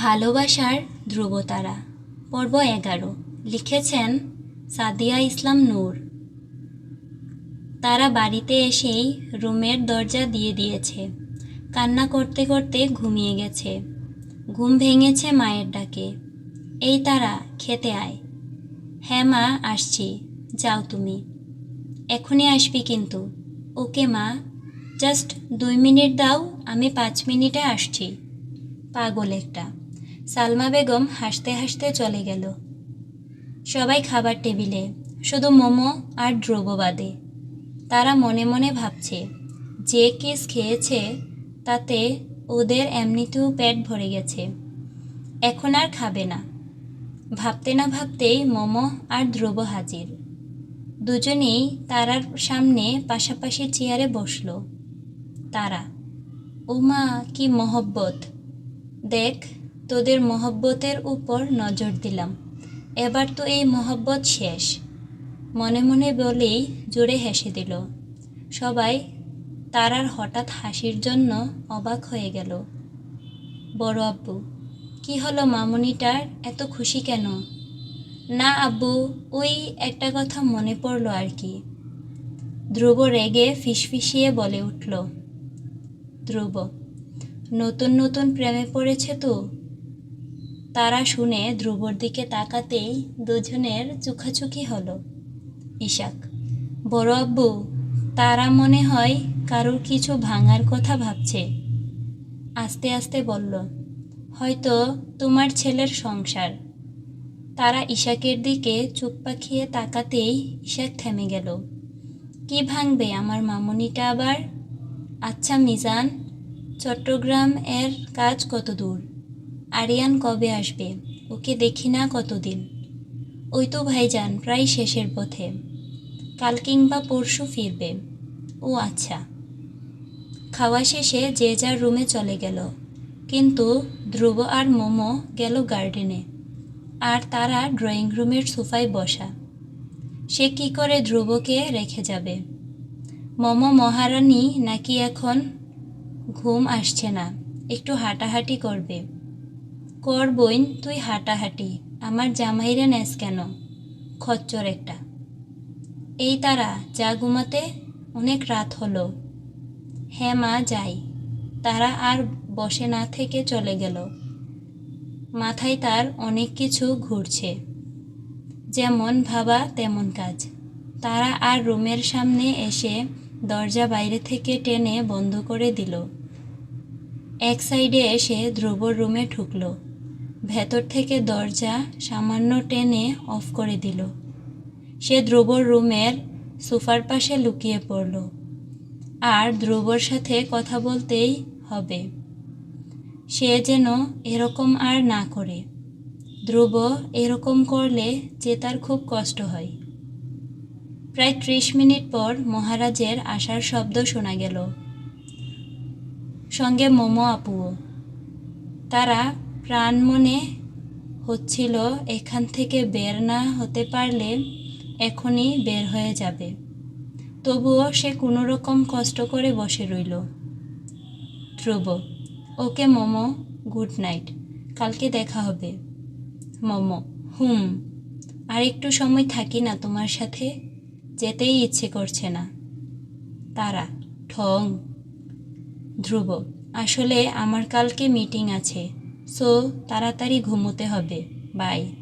ভালোবাসার ধ্রুবতারা। পর্ব এগারো। লিখেছেন সাদিয়া ইসলাম নূর। তারা বাড়িতে এসেই রুমের দরজা দিয়ে দিয়েছে। কান্না করতে করতে ঘুমিয়ে গেছে। ঘুম ভেঙেছে মায়ের ডাকে। এই তারা, খেতে আয়। হ্যাঁ মা, আসছি। যাও তুমি। এখনই আসবি কিন্তু। ওকে মা, জাস্ট দুই মিনিট দাও, আমি পাঁচ মিনিটে আসছি। পাগল একটা। সালমা বেগম হাসতে হাসতে চলে গেল। সবাই খাবার টেবিলে, শুধু মোমো আর ধ্রুব বাদে। তারা মনে মনে ভাবছে, যে কেস খেয়েছে, তাতে ওদের এমনিতেও পেট ভরে গেছে। এখন আর খাবে না। ভাবতে না ভাবতেই মোমো আর ধ্রুব হাজির। দুজনেই তারার সামনে পাশাপাশি চেয়ারে বসল। তারা ও মা কি মহব্বত। দেখ তোদের মহব্বতের উপর নজর দিলাম। এবার তো এই মহব্বত শেষ। মনে মনে বলেই জোরে হেসে দিল। সবাই তারার হঠাৎ হাসির জন্য অবাক হয়ে গেল। বড় আব্বু, কি হলো মামুনিটার? এত খুশি কেন? না আব্বু, ওই একটা কথা মনে পড়ল আর কি। ধ্রুব রেগে ফিসফিসিয়ে বলে উঠল, ধ্রুব, নতুন নতুন প্রেমে পড়েছে তো? তারা শুনে ধ্রুবর দিকে তাকাতেই দুজনের চোখাচোখি হলো। ইশাক, বড় আব্বু, তারা মনে হয় কারোর কিছু ভাঙার কথা ভাবছে। আস্তে আস্তে বলল, হয়তো তোমার ছেলের সংসার। তারা ইশাকের দিকে চোখ পাখিয়ে তাকাতেই ইশাক থেমে গেল। কি ভাঙবে আমার মামনিটা আবার? আচ্ছা মিজান, চট্টগ্রাম এর কাজ কত দূর? আরিয়ান কবে আসবে? ওকে দেখি না কতদিন। ওই তো ভাইজান, প্রায় শেষের পথে। কাল কিংবা পরশু ফিরবে। ও আচ্ছা। খাওয়া শেষে যে যার রুমে চলে গেল। কিন্তু ধ্রুব আর মোমো গেল গার্ডেনে। আর তারা ড্রয়িং রুমের সোফায় বসা। সে কি করে ধ্রুবকে রেখে যাবে? মোমো মহারানী নাকি এখন ঘুম আসছে না, একটু হাঁটাহাঁটি করবে। কর বইন, তুই হাঁটাহাঁটি। আমার জামাইরে নেস কেন? খচ্চর একটা। এই তারা, যা ঘুমাতে অনেক রাত হলো। হ্যাঁ মা, যাই। তারা আর বসে না থেকে চলে গেল। মাথায় তার অনেক কিছু ঘুরছে। যেমন ভাবা, তেমন কাজ। তারা আর রুমের সামনে এসে দরজা বাইরে থেকে টেনে বন্ধ করে দিল। এক সাইডে এসে ধ্রুবর রুমে ঢুকলো। ভেতর থেকে দরজা সামান্য টেনে অফ করে দিল। সে ধ্রুবর রুমের সোফার পাশে লুকিয়ে পড়ল। আর ধ্রুবর সাথে কথা বলতেই হবে। সে যেন এরকম আর না করে। ধ্রুব এরকম করলে যে তার খুব কষ্ট হয়। প্রায় ত্রিশ মিনিট পর মহারাজের আসার শব্দ শোনা গেল। সঙ্গে মোমো আপুও। তারা প্রাণ মনে হচ্ছিল, এখান থেকে বের না হতে পারলে এখনই বের হয়ে যাবে। তবুও সে কোনো রকম কষ্ট করে বসে রইল। Dhruv, okay Momo, good night, কালকে দেখা হবে। মোমো, হুম, আর একটু সময় থাকি না তোমার সাথে, যেতেই ইচ্ছে করছে না। তারা, ঠং। ধ্রুব, আসলে আমার কালকে মিটিং আছে। সো তাড়াতাড়ি ঘুমোতে হবে। বাই।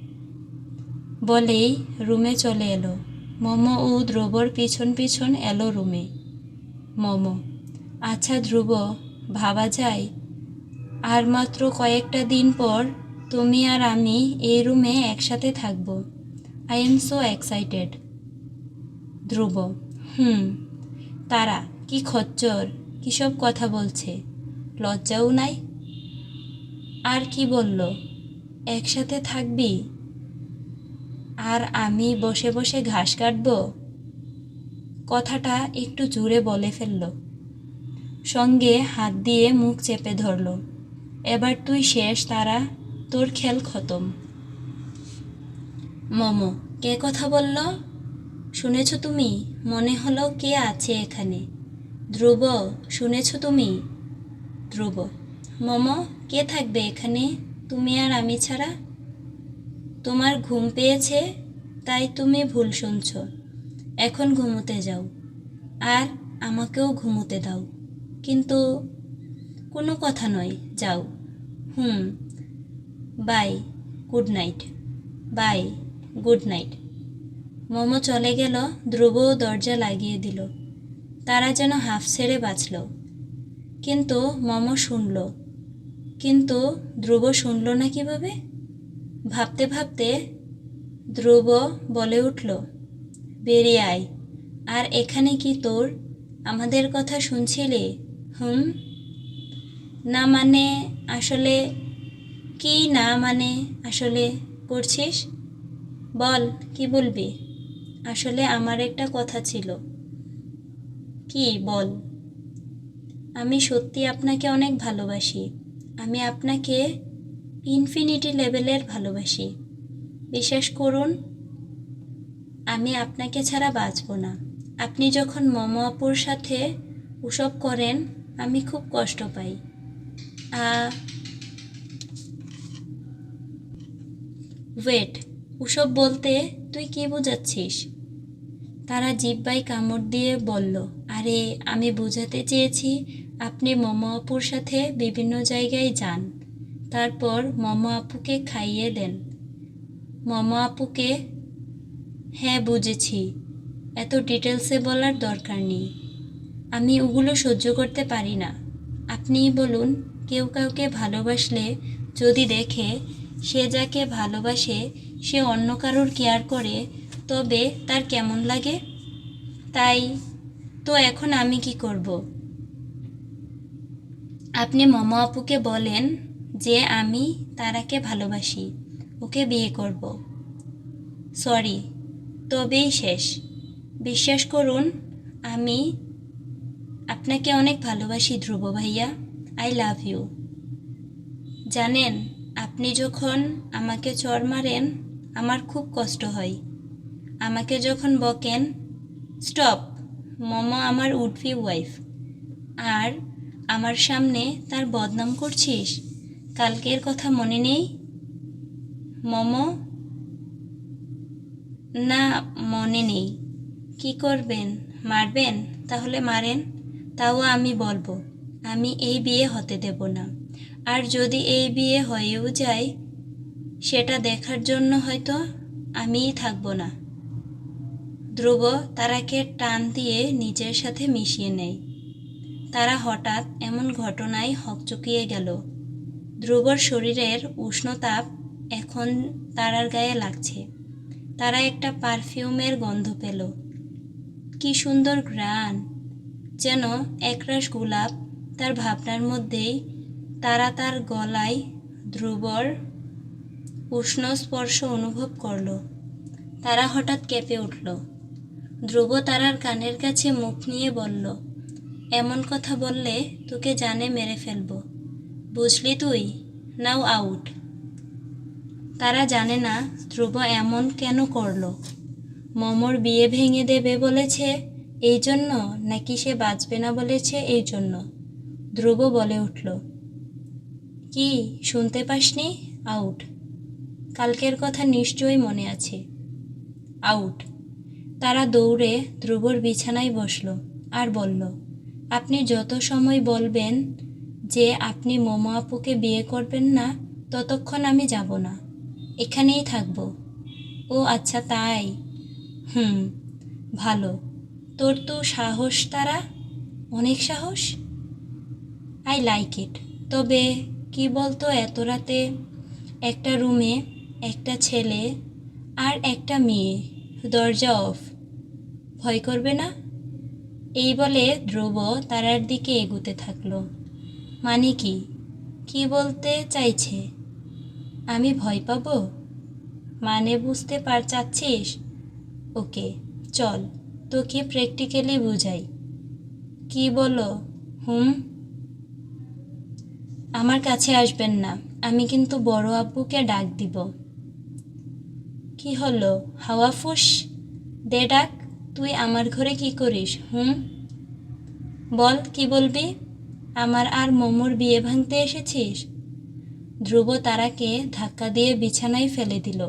বলেই রুমে চলে এলো। মোমো ও ধ্রুবর পিছন পিছন এলো রুমে। মোমো আচ্ছা ধ্রুব, ভাবা যায়? আর মাত্র কয়েকটা দিন পর তুমি আর আমি এই রুমে একসাথে থাকব। I am so excited Dhruv, hmm, তারা, কি খচ্চর, কিসব কথা বলছে? লজ্জাও নাই? আর কি বলল? একসাথে থাকবি? আর আমি বসে বসে ঘাস কাটব? কথাটা একটু জোরে বলে ফেলল। সঙ্গে হাত দিয়ে মুখ চেপে ধরল। এবার তুই শেষ, তারা তোর খেল খতম। মমো, কে কথা বলল? শুনেছ তুমি? মনে হলো কে আছে এখানে। ধ্রুব, শুনেছ তুমি? ধ্রুব। মমো কে থাকবে এখানে? তুমি আর আমি ছাড়া? তোমার ঘুম পেয়েছে, তাই তুমি ভুল শুনছ। এখন ঘুমোতে যাও। আর আমাকেও ঘুমোতে দাও। কিন্তু কোনো কথা নয়, যাও। হুম, bye, good night. Bye, good night. Momo চলে গেল, ধ্রুবও দরজা লাগিয়ে দিল। তারা যেন হাফ ছেড়ে বাঁচল। কিন্তু মোমো শুনল। কিন্তু ধ্রুব শুনল না কীভাবে? ভাবতে ভাবতে ধ্রুব বলে উঠল বেরিয়ে আয়। আর এখানে কি তোর? আমাদের কথা শুনছিলে? হুম? না মানে আসলে, কি না মানে আসলে করছিস? বল, কি বলবি? আসলে আমার একটা কথা ছিল। কি বল? আমি সত্যি আপনাকে অনেক ভালোবাসি। আমি আপনাকে ইনফিনিটি লেভেলের ভালোবাসি। বিশ্বাস করুন, আমি আপনাকে ছাড়া বাঁচব না। আপনি যখন মমো আপুর সাথে উসব করেন, আমি খুব কষ্ট পাই। ওয়েট উসব বলতে তুই কি বোঝাচ্ছিস? তারা জিব্বাই কামড় দিয়ে বলল, আরে, আমি বোঝাতে চেয়েছি আপনি মোমো আপুর সাথে বিভিন্ন জায়গায় যান। তারপর মোমো আপুকে খাইয়ে দেন। মোমো আপুকে হ্যাঁ বুঝেছি। এত ডিটেলসে বলার দরকার নেই। আমি ওগুলো সহ্য করতে পারি না। আপনিই বলুন, কেউ কাউকে ভালোবাসলে যদি দেখে সে যাকে ভালোবাসে, সে অন্য কারোর কেয়ার করে, তবে তার কেমন লাগে? তাই। তো এখন আমি কি করব? আপনি মম আপুকে বলেন যে আমি তারাকে ভালোবাসি, ওকে বিয়ে করব। সরি, তবেই শেষ। বিশ্বাস করুন, আমি আপনাকে অনেক ভালোবাসি ধ্রুব ভাইয়া। I love you. জানেন, আপনি যখন আমাকে চর মারেন, আমার খুব কষ্ট হয়। আমাকে যখন বকেন, স্টপ, মমা আমার উডফি ওয়াইফ। আর আমার সামনে তার বদনাম করছিস? কালকের কথা মনে নেই? মমো? না, মনে নেই। কি করবেন? মারবেন? তাহলে মারেন। তাও আমি বলব, আমি এই বিয়ে হতে দেব না। আর যদি এই বিয়ে হয়েও যায়, সেটা দেখার জন্য হয়তো আমিই থাকব না। ধ্রুব তারাকে টান দিয়ে নিজের সাথে মিশিয়ে নেয়। তারা হঠাৎ এমন ঘটনায় হকচকিয়ে গেল। ধ্রুবর শরীরের উষ্ণতাপ এখন তারার গায়ে লাগছে। তারা একটা পারফিউমের গন্ধ পেল। কি সুন্দর গ্রান যেন একরাশ গোলাপ তার ভাবনার মধ্যেই তারা তার গলায় ধ্রুবর উষ্ণ স্পর্শ অনুভব করল। তারা হঠাৎ কেঁপে উঠল। ধ্রুব তারার কানের কাছে মুখ নিয়ে বলল এমন কথা বললে তোকে জানে মেরে ফেলব। বুঝলি তুই? Now out. তারা জানে না ধ্রুব এমন কেন করল। মমর বিয়ে ভেঙে দেবে বলেছে, এই জন্য, নাকি সে বাঁচবে না বলেছে, এই জন্য। ধ্রুব বলে উঠল, কি, শুনতে পাসনি? আউট। কালকের কথা নিশ্চয়ই মনে আছে। আউট। তারা দৌড়ে ধ্রুবর বিছানায় বসল আর বলল আপনি যত সময় বলবেন যে আপনি মোমো আপুকে বিয়ে করবেন না, ততক্ষণ আমি যাব না। এখানেই থাকব। ও আচ্ছা তাই? হুম, ভালো। তোর তো সাহস, তারা? অনেক সাহস? আই লাইক ইট তবে কি বলতো, এত রাতে একটা রুমে একটা ছেলে আর একটা মেয়ে, দরজা অফ ভয় করবে না? এই বলে ধ্রুব তারার দিকে এগুতে থাকল। মানে কি? কি বলতে চাইছে? আমি ভয় পাবো? মানে বুঝতে পার চাচ্ছিস? ওকে, চল, তোকে প্র্যাকটিক্যালি বুঝাই। কি বলো? হুম? আমার কাছে আসবেন না, আমি কিন্তু বড় আব্বুকে ডাক দিব। কি হলো? হাওয়া ফুস? দে ডাক। তুই আমার ঘরে কি করিস, হুম? বল, কি বলবি? আমার আর মোমোর বিয়ে ভাঙতে এসেছিস? ধ্রুব তারাকে ধাক্কা দিয়ে বিছানায় ফেলে দিল।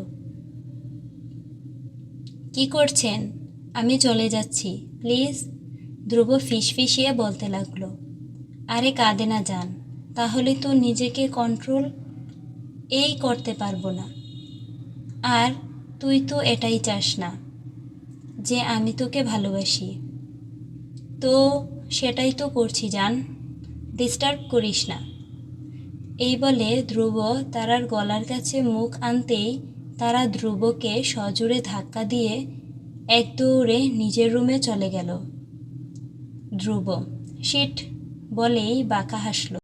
কি করছেন? আমি চলে যাচ্ছি, প্লিজ। ধ্রুব ফিসফিসিয়ে বলতে লাগল। আরে কাঁদে না যান তাহলে তো নিজেকে কন্ট্রোল এই করতে পারব না। আর তুই তো এটাই চাস না। যে আমি তোকে ভালোবাসি। তো সেটাই তো করছি, জান। ডিস্টার্ব করিস না। এই বলে ধ্রুব তারার গলার কাছে মুখ আনতেই তারা ধ্রুবকে সজোরে ধাক্কা দিয়ে এক দৌড়ে নিজের রুমে চলে গেল। ধ্রুব, শিট, বলেই বাঁকা হাসল।